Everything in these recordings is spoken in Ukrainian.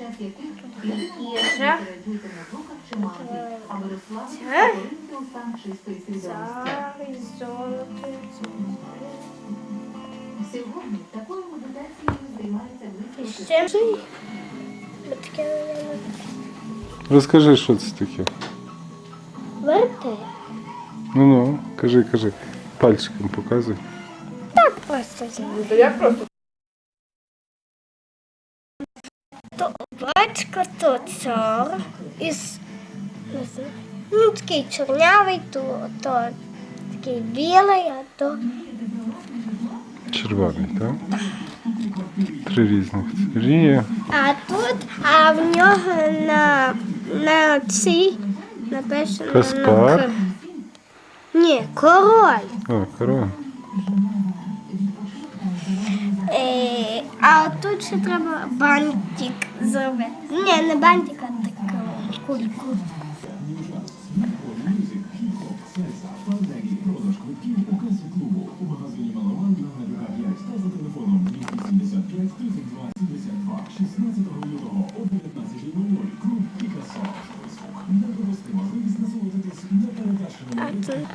час яких Їжа. середуйте на звуках чи манки, аби розслабити Це. поринути у стан чистої свідомості. Цар, золото. Сьогодні такою медитацією займається І близько ще таке Розкажи, що це таке. вертеп. Ну ну, кажи, кажи. Пальчиком показуй. Так просто знаю. Та як просто Батько, то цар. Із, не знаю, ну такий чорнявий, то, то такий білий, а то Червоний, так? Три різних. Рія. А тут, а в нього на, на цій написано Каспар. на К. Ні, король. О, корова. Е, а тут ще треба бантик зробити. Ні, не бантик, а таку кульку. А тут,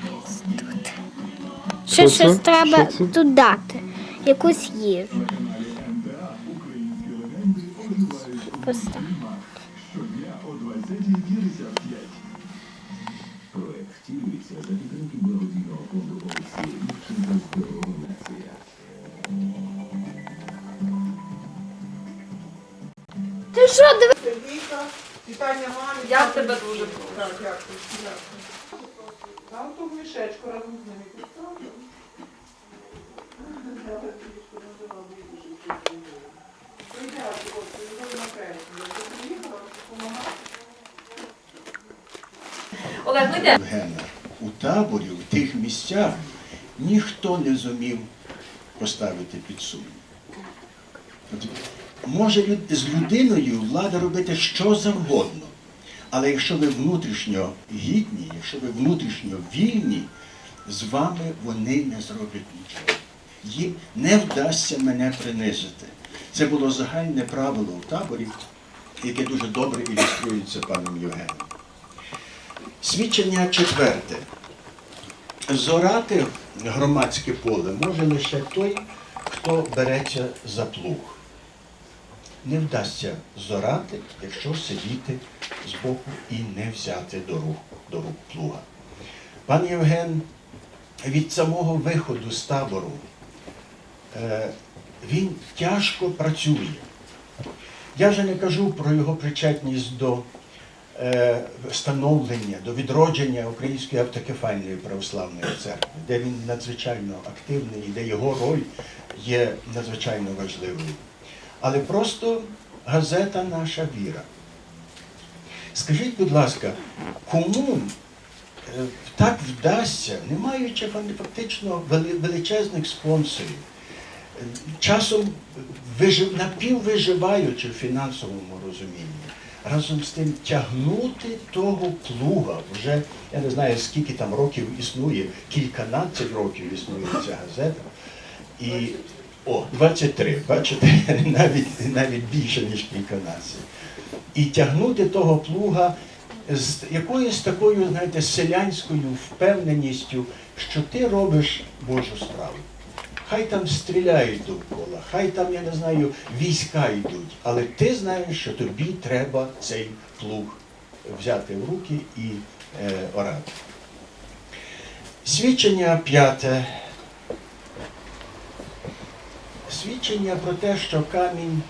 тут. Ще Що це? щось треба Що це? тут дати. Якусь їжу. Ось так. Ти що, диви? Сергійка, вітання мамі. Я в тебе дуже прошу. Так, дякую, дякую. Там ту мішечку разом з ними поставлю. Я так трішки називала, дуже сильно. Прийдяти, хлопці, ви на пенсію. Я приїхала, допомагати. Ну. Євгена, у таборі, в тих місцях ніхто не зумів поставити під сумнів. Може з людиною влада робити що завгодно, але якщо ви внутрішньо гідні, якщо ви внутрішньо вільні, з вами вони не зроблять нічого. Їм не вдасться мене принизити. Це було загальне правило в таборі, яке дуже добре ілюструється паном Євгеном. Свідчення четверте. Зорати громадське поле може лише той, хто береться за плуг. Не вдасться зорати, якщо сидіти збоку і не взяти до рук, до рук плуга. Пан Євген від самого виходу з табору е, він тяжко працює. Я вже не кажу про його причетність до становлення, до відродження Української автокефальної православної церкви, де він надзвичайно активний і де його роль є надзвичайно важливою. Але просто газета Наша віра. Скажіть, будь ласка, кому е, так вдасться, не маючи фактично величезних спонсорів, е, часом напіввиживаючи в фінансовому розумінні, разом з тим тягнути того плуга, вже я не знаю скільки там років існує, кільканадцять років існує ця газета. І о, 23, бачите, навіть, навіть більше, ніж кільканадцять. І тягнути того плуга з якоюсь такою, знаєте, селянською впевненістю, що ти робиш Божу справу. Хай там стріляють довкола, хай там, я не знаю, війська йдуть, але ти знаєш, що тобі треба цей плуг взяти в руки і е, орати. Свідчення п'яте. Свідчення про те, що камінь,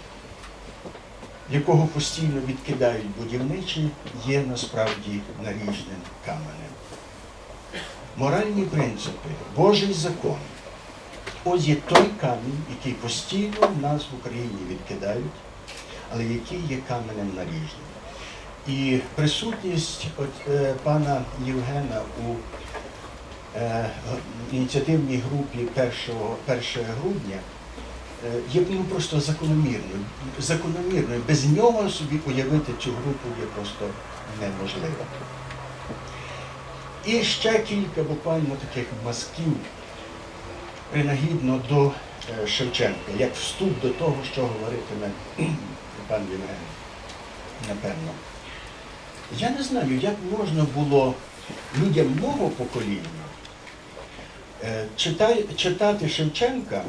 якого постійно відкидають будівничі, є насправді наріжним каменем. Моральні принципи, Божий закон. Ось є той камінь, який постійно в нас в Україні відкидають, але який є каменем наріжним. І присутність от, е, пана Євгена у е, ініціативній групі 1, 1 грудня е, є ну, просто закономірною. закономірною. Без нього собі уявити цю групу є просто неможливо. І ще кілька буквально таких мазків принагідно до е, Шевченка, як вступ до того, що говоритиме пан Євген. напевно. Я не знаю, як можна було людям мого покоління е, читати Шевченка,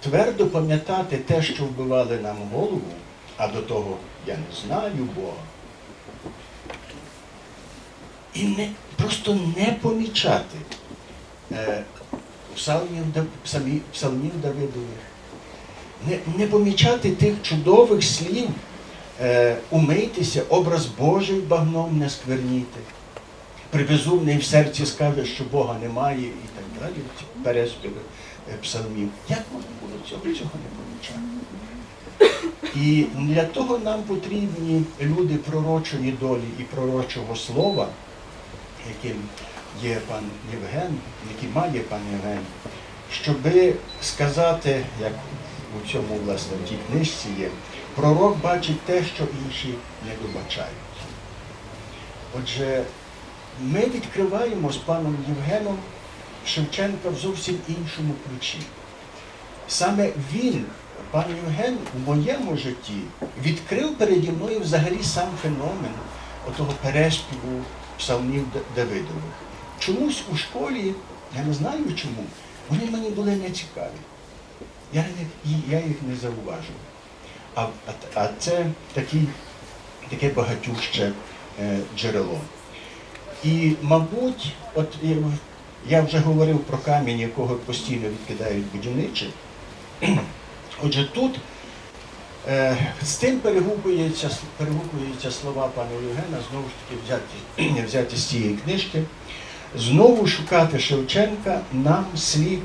твердо пам'ятати те, що вбивали нам голову, а до того я не знаю Бога. І не, просто не помічати е, псалмів, Давидових, не, не помічати тих чудових слів, е, умийтеся, образ Божий багном не скверніти. Прибезумний в серці скаже, що Бога немає і так далі, переспіви е, псалмів. Як можна було цього, цього не помічати? І для того нам потрібні люди пророчої долі і пророчого слова, яким є пан Євген, який має пан Євген, щоби сказати, як у цьому власне в тій книжці є, пророк бачить те, що інші не добачають. Отже, ми відкриваємо з паном Євгеном Шевченка в зовсім іншому ключі. Саме він, пан Євген, у моєму житті відкрив переді мною взагалі сам феномен отого переспіву псалмів Давидових. Чомусь у школі, я не знаю чому, вони мені були не цікаві. Я, я їх не зауважив. А, а, а це такий, таке багатюще е, джерело. І, мабуть, от я- я вже говорив про камінь, якого постійно відкидають будівничі. Отже, тут е, з тим перегукуються, перегукуються слова пана Євгена, знову ж таки взяті, взяті з цієї книжки. Знову шукати Шевченка нам слід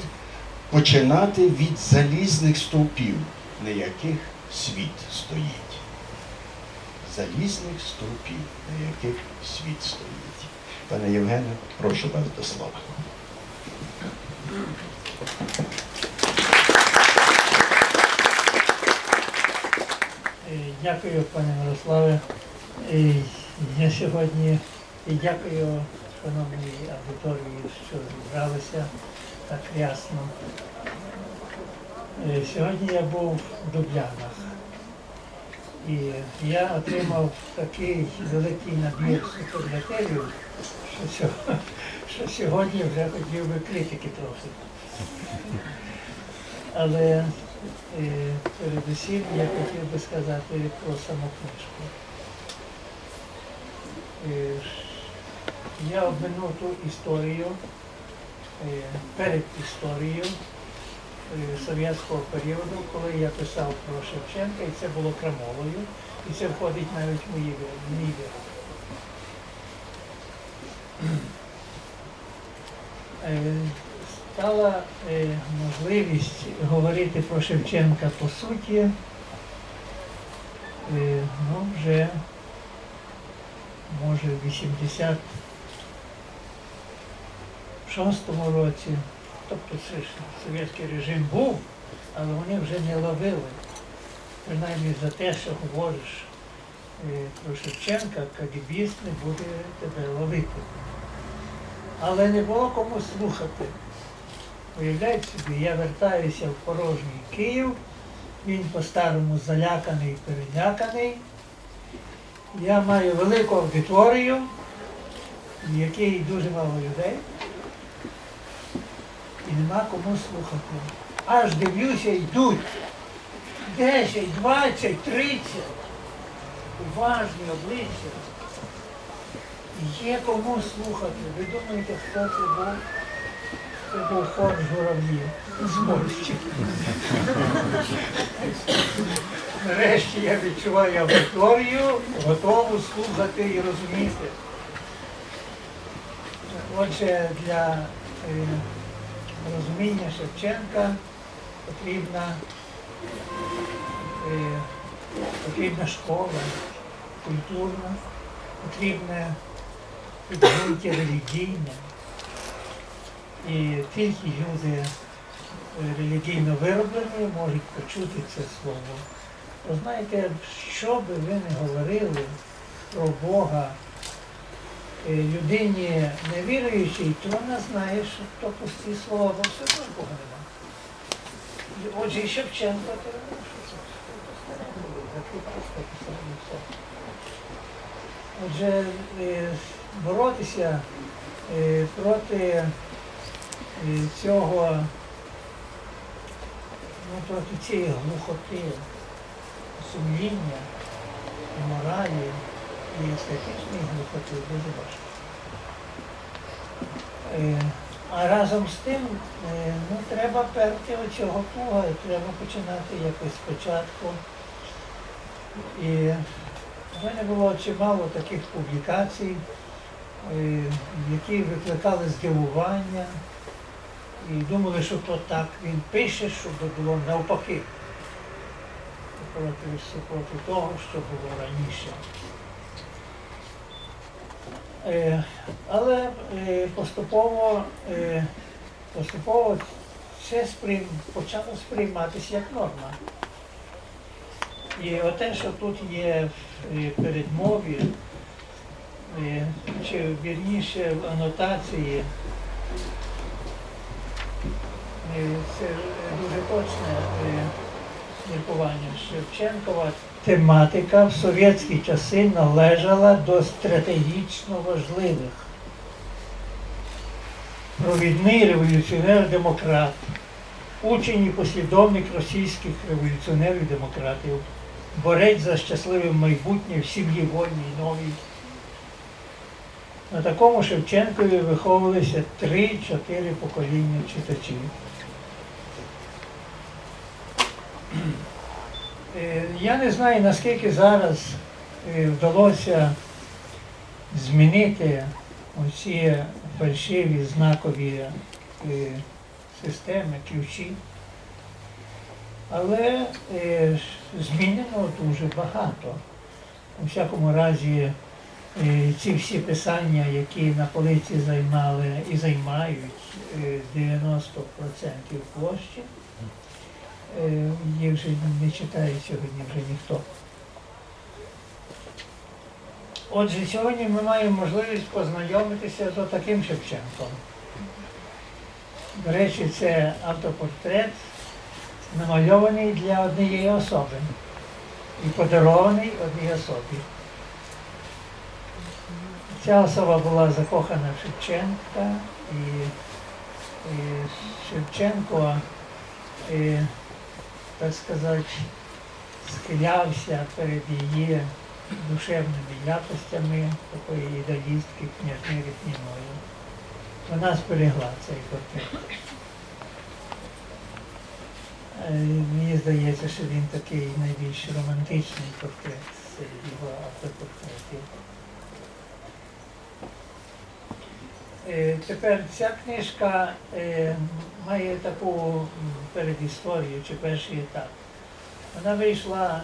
починати від залізних стовпів, на яких світ стоїть. Залізних стовпів, на яких світ стоїть. Пане Євгене, прошу вас до слова. Е, Дякую, пане Мирославе. Е, Я сьогодні дякую шановній аудиторії, що зібралися так ясно. Е, Сьогодні я був в Дублянах. І я отримав такий великий набір суперлативів, що, що сьогодні вже хотів би критики трохи. Але е, передусім я хотів би сказати про саму книжку. Я обминув ту історію е, перед історією е, совєтського періоду, коли я писав про Шевченка, і це було крамолою, і це входить навіть в мої. Е, стала е, можливість говорити про Шевченка по суті, ну, вже може в 86-му році, тобто це ж совєтський режим був, але вони вже не ловили. Принаймні за те, що говориш е, про Шевченка, кагібіст не буде тебе ловити. Але не було кому слухати. Уявляєте собі, я вертаюся в порожній Київ, він по-старому заляканий, переляканий. Я маю велику аудиторію, в якій дуже мало людей. І нема кому слухати. Аж дивлюся, йдуть 10, 20, 30. Уважні обличчя. Є кому слухати. Ви думаєте, хто це був? Це був хор журавлів з Польщі. Нарешті я відчуваю аудиторію, готову слухати і розуміти. Отже, для е, розуміння Шевченка потрібна, е, потрібна школа культурна, потрібне підґрунтя релігійне. І тільки люди е, релігійно вироблені можуть почути це слово. Ви знаєте, що би ви не говорили про Бога е, людині невіруючій, то вона знає, що то пусті слова, бо все одно Бога нема. Отже, і Шевченко, то, що це? Отже, е, боротися е, проти цього, ну, проти цієї глухоти, сумління, моралі і естетичної глухоти дуже важко. Е, А разом з тим е, ну, треба перти оцього плуга, треба починати якось спочатку. І в мене було чимало таких публікацій, е, які викликали здивування і думали, що то так він пише, щоб було навпаки. Проти, того, що було раніше. Е, Але е, поступово, е, поступово це сприйм, почало сприйматися як норма. І оте, що тут є в е, передмові, е, чи вірніше в анотації, е, це дуже точне е, міркування Шевченкова. Тематика в совєтські часи належала до стратегічно важливих. Провідний революціонер-демократ, учень і послідовник російських революціонерів-демократів, борець за щасливе майбутнє в сім'ї вольній новій. На такому Шевченкові виховувалися три-чотири покоління читачів. Я не знаю, наскільки зараз е, вдалося змінити оці фальшиві знакові е, системи, ключі. Але е, змінено дуже багато. У всякому разі, е, ці всі писання, які на полиці займали і займають е, 90% площі, е, їх вже не читає сьогодні вже ніхто. Отже, сьогодні ми маємо можливість познайомитися з таким Шевченком. До речі, це автопортрет, намальований для однієї особи і подарований одній особі. Ця особа була закохана в Шевченка і, і Шевченко, і, так сказати, схилявся перед її душевними якостями такої ідеалістки княжни Ріпніної. Вона зберегла цей портрет. Е, Мені здається, що він такий найбільш романтичний портрет серед його автопортретів. Е, Тепер ця книжка е, має таку передісторію чи перший етап. Вона вийшла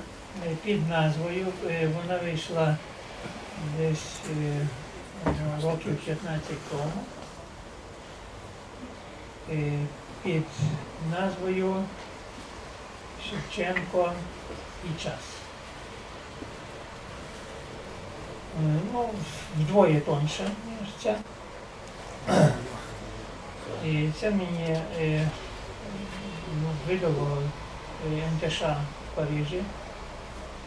е, під назвою, е, вона вийшла десь е, років 15 тому е, під назвою Шевченко і час. Е, Ну, вдвоє тоньше, ніж ця. І це мені е, ну, видало е, МТШ в Парижі.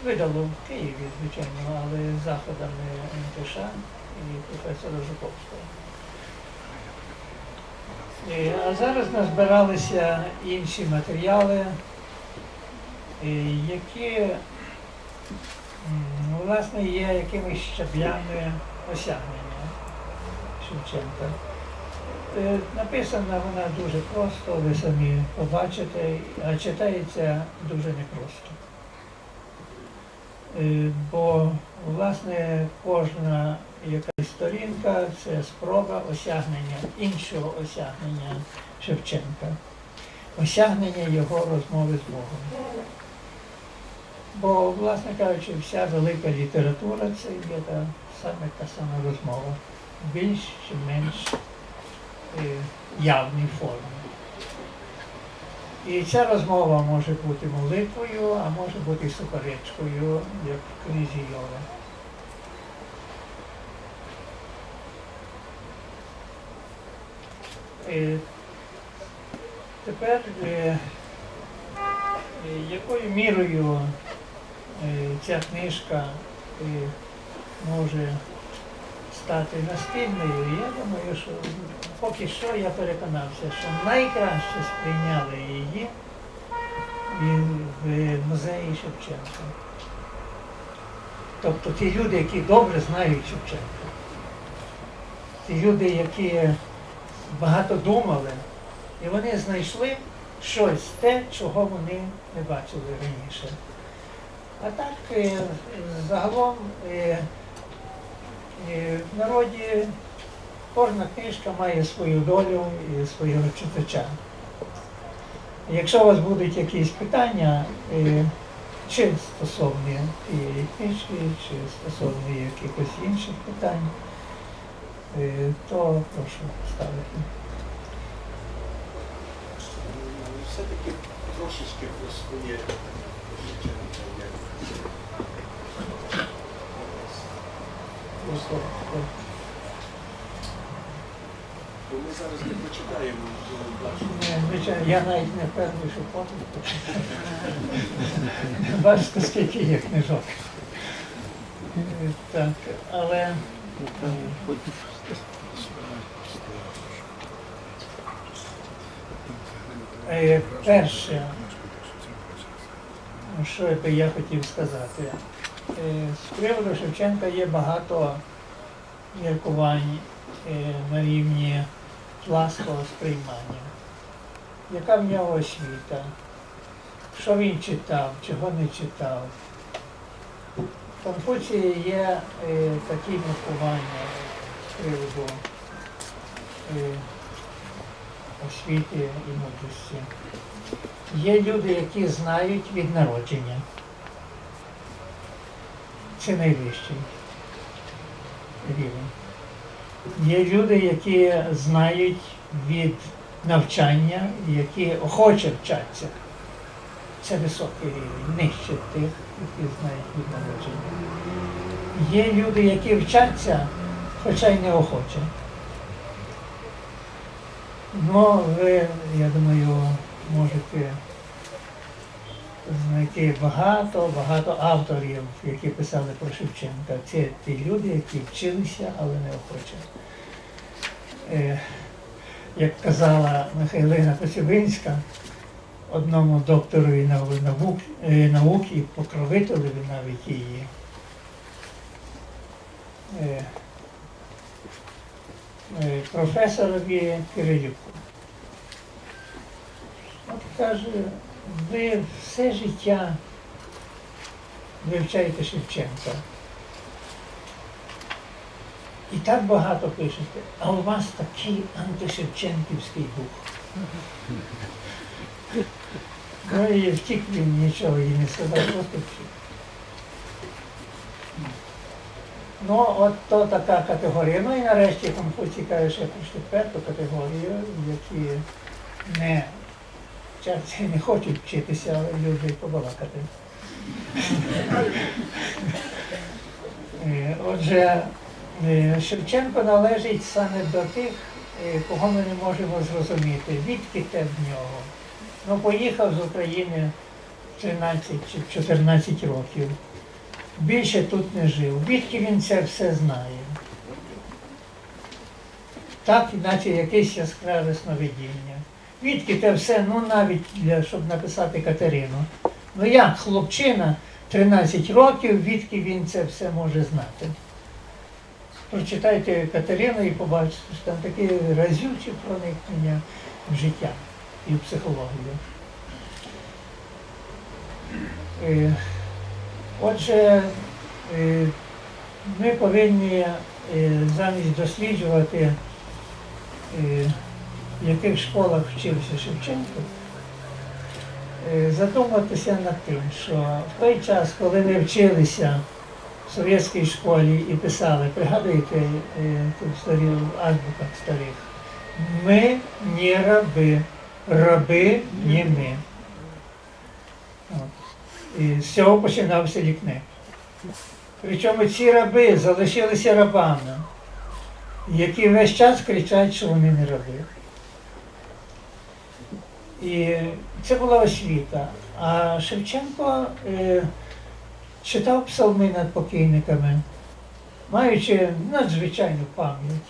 Видало в Києві, звичайно, але заходами МТШ і професора Жуковського. Е, А зараз назбиралися інші матеріали, які власне є якимись щаблями осягнення Шевченка. Е, Написана вона дуже просто, ви самі побачите, а читається дуже непросто. Е, Бо, власне, кожна якась сторінка це спроба осягнення, іншого осягнення Шевченка, осягнення його розмови з Богом. Бо, власне кажучи, вся велика література це є та саме та сама розмова, більш чи менш е, явній формі. І ця розмова може бути молитвою, а може бути суперечкою, як в книзі Йова. Е, Тепер е, якою мірою ця книжка може стати настільною. Я думаю, що поки що я переконався, що найкраще сприйняли її в музеї Шевченка. Тобто ті люди, які добре знають Шевченка, ті люди, які багато думали, і вони знайшли щось те, чого вони не бачили раніше. А так, е, загалом е, в народі кожна книжка має свою долю і свого читача. Якщо у вас будуть якісь питання, е, чи стосовні цієї книжки, чи стосовні якихось інших питань, е, то прошу ставити. Все-таки трошечки про своє життя. Просто, е, Бо ми зараз не Звичайно, я навіть не впевнений, що потім. Бачите, скільки є книжок. Так, але е, перше, що би я хотів сказати, з приводу Шевченка є багато міркувань е, на рівні плаского сприймання. Яка в нього освіта? Що він читав, чого не читав? В Конфуції є е, такі міркування з приводу е, освіти і мудрості. Є люди, які знають від народження. Це найвищий рівень. Є люди, які знають від навчання, які охоче вчаться. Це високий рівень, нижче тих, які знають від народження. Є люди, які вчаться, хоча й не охоче. Ну, ви, я думаю, можете знайти багато, багато авторів, які писали про Шевченка. Це ті люди, які вчилися, але не охоче. Е, як казала Михайлина Коцюбинська, одному докторові нау- наук, е, наук покровителеві навіть її. е, Професорові Кирилюку. От каже, ви все життя вивчаєте Шевченка. І так багато пишете, а у вас такий антишевченківський дух. Ну і втік він нічого їй не сказав, просто втік. Ну, от то така категорія. Ну і нарешті Конфуцій каже, що прийшли п'яту категорію, які не вчаться і не хочуть вчитися, але люблять побалакати. Е, Отже, е, Шевченко належить саме до тих, е, кого ми не можемо зрозуміти, відки те в нього. Ну, поїхав з України 13 чи в 14 років. Більше тут не жив. Відки він це все знає. Так, іначе якесь яскраве сновидіння. Відки те все, ну навіть для, щоб написати Катерину. Ну як хлопчина 13 років, відки він це все може знати. Прочитайте Катерину і побачите, що там такі разючі проникнення в життя і в психологію. Е, Отже, е, ми повинні е, замість досліджувати, в яких школах вчився Шевченко, е, задуматися над тим, що в той час, коли ми вчилися в совєтській школі і писали, пригадуєте е, тут старі азбуках старих, ми не раби, раби не ми. І з цього починався лікне. Причому ці раби залишилися рабами, які весь час кричать, що вони не раби. І це була освіта. А Шевченко е, читав псалми над покійниками, маючи надзвичайну пам'ять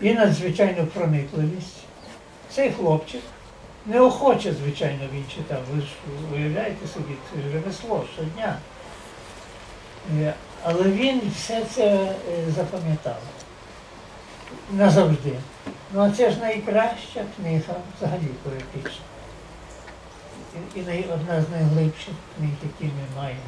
і надзвичайну проникливість. Цей хлопчик неохоче, звичайно, він читав. Ви ж уявляєте собі, це ремесло щодня. Е, Але він все це е, запам'ятав назавжди. Ну а це ж найкраща книга взагалі поетична. І, най, одна з найглибших книг, які ми маємо.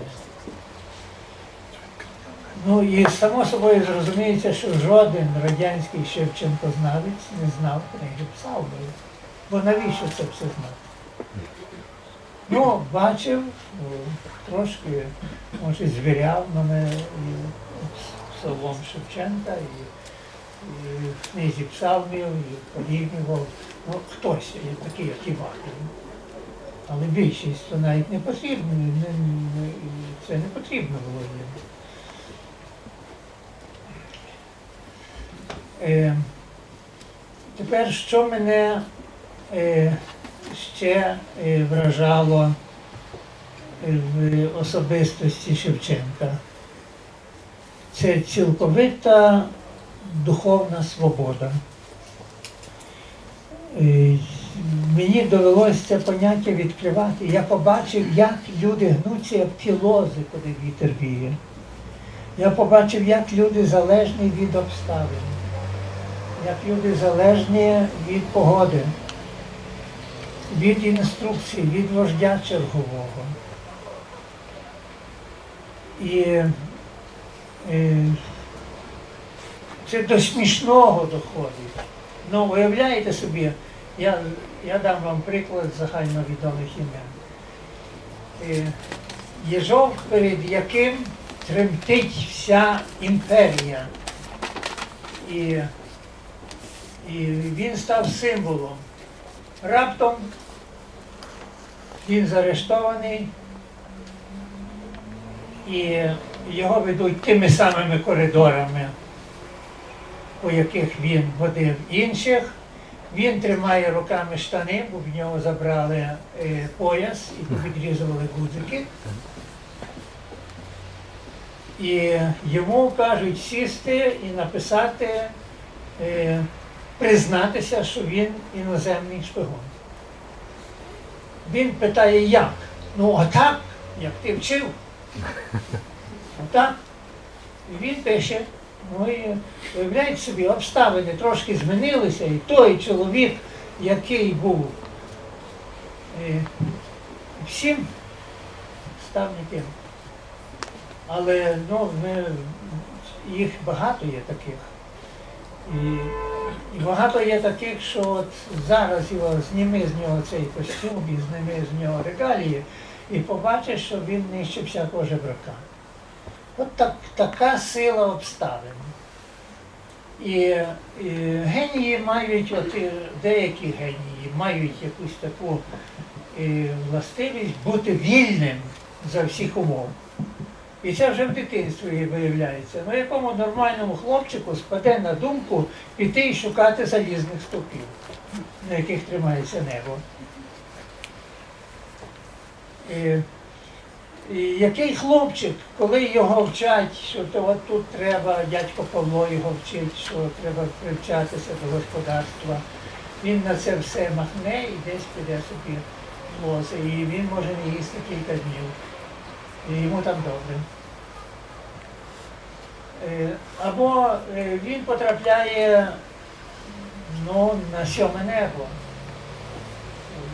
Ну і само собою зрозуміється, що жоден радянський Шевченкознавець не знав книги Псалмів. Бо навіщо це все знати? Ну, бачив, трошки, може, звіряв мене і псалом Шевченка, і, і в книзі псалмів, і порівнював. Ну, хтось є такий, як Іваків. Але більшість то навіть не потрібно, не, не, це не потрібно було їм. Е, тепер, що мене е, ще е, вражало е, в особистості Шевченка? Це цілковита духовна свобода. Е, Мені довелося це поняття відкривати. Я побачив, як люди гнуться, як ті лози, коли вітер віє. Я побачив, як люди залежні від обставин, як люди залежні від погоди, від інструкцій, від вождя чергового. І е, це до смішного доходить. Ну, уявляєте собі, я, я дам вам приклад загальновідомих імен. Е, Єжов, перед яким тремтить вся імперія. І, і він став символом. Раптом він заарештований, і його ведуть тими самими коридорами, по яких він водив інших. Він тримає руками штани, бо в нього забрали е, пояс і повідрізували гудзики. І йому кажуть сісти і написати, е, признатися, що він іноземний шпигун. Він питає, як? Ну, отак, як ти вчив. Отак. Він пише, ну і уявляєте собі, обставини трошки змінилися, і той чоловік, який був е, всім, став ніким. Але ну, ми, їх багато є таких. І, і багато є таких, що от зараз його зніми з нього цей костюм і зніми з нього регалії, і побачиш, що він нижче всякого жебрака. От так, така сила обставин. І, і генії мають, от, і деякі генії мають якусь таку е, властивість бути вільним за всіх умов. І це вже в дитинстві виявляється. Ну якому нормальному хлопчику спаде на думку піти і шукати залізних стовпів, на яких тримається небо. І, який хлопчик, коли його вчать, що то от тут треба, дядько Павло його вчить, що треба привчатися до господарства, він на це все махне і десь піде собі в лози. І він може не їсти кілька днів. І йому там добре. Е, Або е, він потрапляє ну, на сьоме небо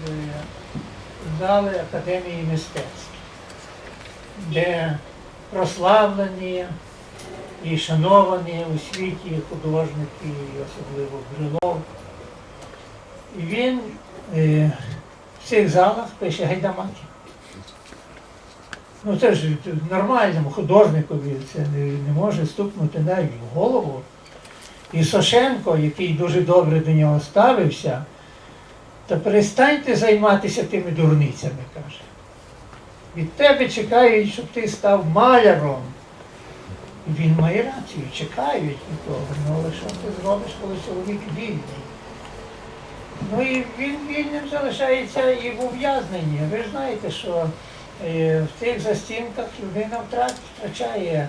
в зали Академії мистецтв, де прославлені і шановані у світі художники, і особливо Брилов. І він е, в цих залах пише гайдамаки. Ну це ж нормальному художникові це не, не може стукнути навіть в голову. І Сошенко, який дуже добре до нього ставився, та перестаньте займатися тими дурницями, каже. Від тебе чекають, щоб ти став маляром. І він має рацію, чекають від того. Ну але що ти зробиш, коли чоловік вільний? Ну і він вільним залишається і в ув'язненні. Ви ж знаєте, що е, в тих застінках людина втрачає,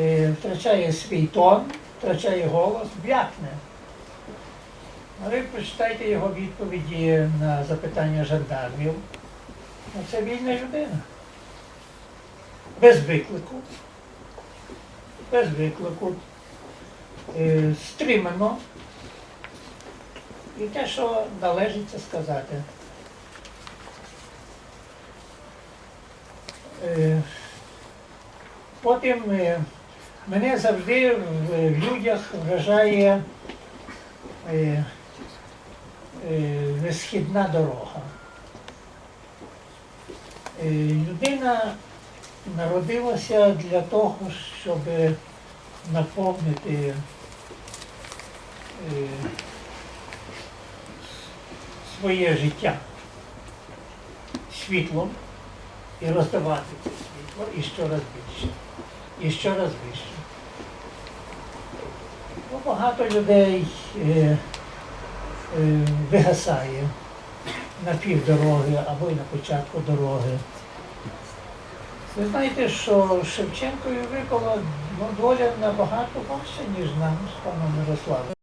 е, втрачає свій тон, втрачає голос, б'якне. А ви прочитайте його відповіді на запитання жандармів. Ну, це вільна людина. Без виклику. Без виклику. Е, стримано. І те, що належиться сказати. Е, Потім е, мене завжди в людях вражає е, несхідна дорога. Людина народилася для того, щоб наповнити е, своє життя світлом і роздавати це світло і щораз більше, і щораз більше. Бо багато людей е, е, вигасає на півдороги або й на початку дороги. Ви знаєте, що Шевченкові випала доля набагато важче, ніж нам з паном Мирославом.